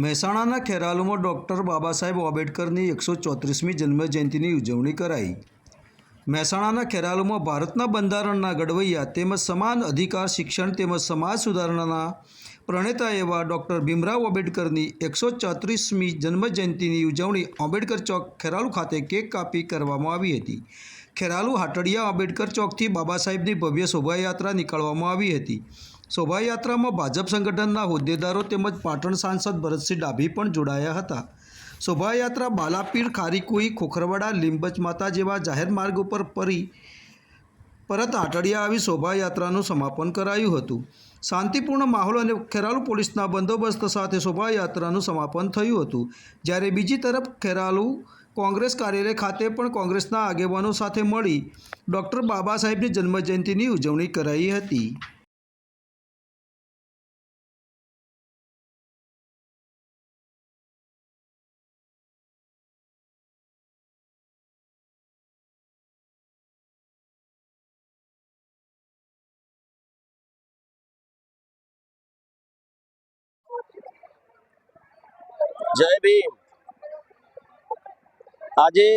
મહેસાણાના ખેરાલુમાં ડૉક્ટર બાબા સાહેબ આંબેડકરની એકસો ચોત્રીસમી જન્મજયંતિની ઉજવણી કરાઈ. મહેસાણાના ખેરાલુમાં ભારતના બંધારણના ઘડવૈયા તેમજ સમાન અધિકાર, શિક્ષણ તેમજ સમાજ સુધારણાના પ્રણેતા એવા ડૉક્ટર ભીમરાવ આંબેડકરની એકસો ચોત્રીસમી જન્મજયંતિની ઉજવણી આંબેડકર ચોક ખેરાલુ ખાતે કેક કાપી કરવામાં આવી હતી. ખેરાલુ હાટડિયા આંબેડકર ચોકથી બાબા સાહેબની ભવ્ય શોભાયાત્રા નીકળવામાં આવી હતી. શોભાયાત્રામાં ભાજપ સંગઠનના હોદ્દેદારો તેમજ પાટણ સાંસદ ભરતસિંહ ડાભી પણ જોડાયા હતા. શોભાયાત્રા બાલાપીર, ખારીકુઈ, ખોખરવાડા લીંબચ માતા જેવા જાહેર માર્ગ ઉપર ફરી પરત આટડિયા આવી શોભાયાત્રાનું સમાપન કરાયું હતું. શાંતિપૂર્ણ માહોલ અને ખેરાલુ પોલીસના બંદોબસ્ત સાથે શોભાયાત્રાનું સમાપન થયું હતું. જ્યારે બીજી તરફ ખેરાલુ કોંગ્રેસ કાર્યાલય ખાતે પણ કોંગ્રેસના આગેવાનો સાથે મળી ડૉક્ટર બાબા સાહેબની જન્મજયંતિની ઉજવણી કરાઈ હતી. જય ભીમ. આજે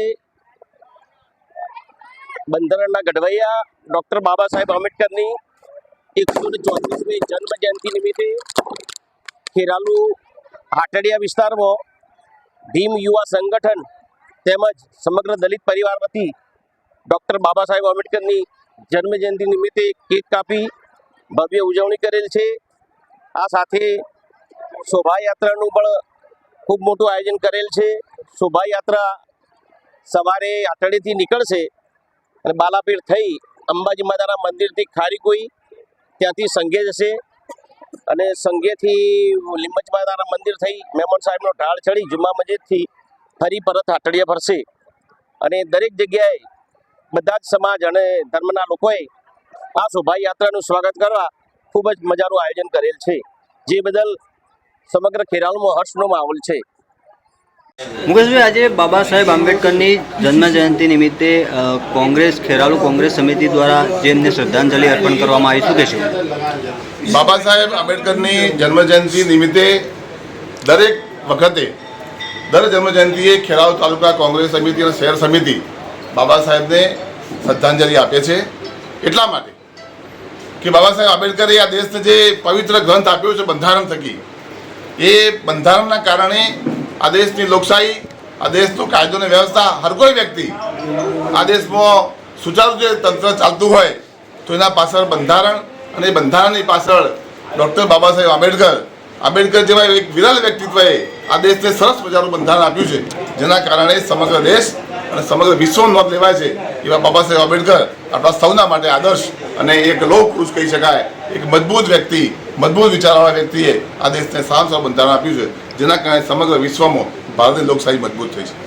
બંધારણના ઘડવૈયા ડોક્ટર બાબા સાહેબ આંબેડકરની એકસો ને ચોત્રીસમી જન્મ જયંતિ નિમિત્તે ખેરાલુ હાટડિયા વિસ્તારમાં ભીમ યુવા સંગઠન તેમજ સમગ્ર દલિત પરિવાર વતી ડૉક્ટર બાબા સાહેબ આંબેડકરની જન્મ જયંતિ નિમિત્તે કેક કાપી ભવ્ય ઉજવણી કરેલ છે. આ સાથે શોભાયાત્રાનું પણ ખૂબ મોટું આયોજન કરેલ છે. શોભાયાત્રા સવારે આટડીથી નીકળશે અને બાલાપીર થઈ અંબાજી માતાના મંદિરથી ખારીકોઈ ત્યાંથી સંઘે જશે અને સંઘેથી લીંબજ માતાના મંદિર થઈ મેમણ સાહેબનો ઢાળ ચડી જુમા મસ્જિદથી ફરી પરત આટડિયા ફરશે. અને દરેક જગ્યાએ બધા જ સમાજ અને ધર્મના લોકોએ આ શોભાયાત્રાનું સ્વાગત કરવા ખૂબ જ મજાનું આયોજન કરેલ છે. જે બદલ સમગ્ર ખેરાલુમાં હર્ષનો માહોલ છે. મુકેશભાઈ આજે બાબા સાહેબ આંબેડકરની જન્મ જયંતિ નિમિત્તે કોંગ્રેસ ખેરાલુ કોંગ્રેસ સમિતિ દ્વારા જેમને શ્રદ્ધાંજલિ અર્પણ કરવામાં આવી. શું કહેશું? બાબા સાહેબ આંબેડકરની જન્મજયંતિ નિમિત્તે દરેક વખતે દર જન્મજયંતિએ ખેરાલુ તાલુકા કોંગ્રેસ સમિતિ અને શહેર સમિતિ બાબા સાહેબને શ્રદ્ધાંજલિ આપે છે. એટલા માટે કે બાબા સાહેબ આંબેડકરે આ દેશને જે પવિત્ર ગ્રંથ આપ્યો છે બંધારણ થકી એ બંધારણના કારણે આ દેશની લોકશાહી, આ દેશનો કાયદો અને વ્યવસ્થા, હર કોઈ વ્યક્તિ આ દેશમાં સુચારુ જે તંત્ર ચાલતું હોય, તો એના પાછળ બંધારણ અને બંધારણની પાછળ ડૉક્ટર બાબા સાહેબ આંબેડકર આંબેડકર જેવા એક વિરલ વ્યક્તિત્વએ આ દેશને સરસ મજાનું બંધારણ આપ્યું છે, જેના કારણે સમગ્ર દેશ અને સમગ્ર વિશ્વ નોંધ લેવાય છે, એવા બાબા સાહેબ આંબેડકર આપણા સૌના માટે આદર્શ અને એક લોક પુરુષ કહી શકાય, એક મજબૂત વ્યક્તિ મજબૂત વિચારવાળા વ્યક્તિએ આ દેશને સારું સારું બંધારણ આપ્યું છે, જેના કારણે સમગ્ર વિશ્વમાં ભારતની લોકશાહી મજબૂત થઈ છે.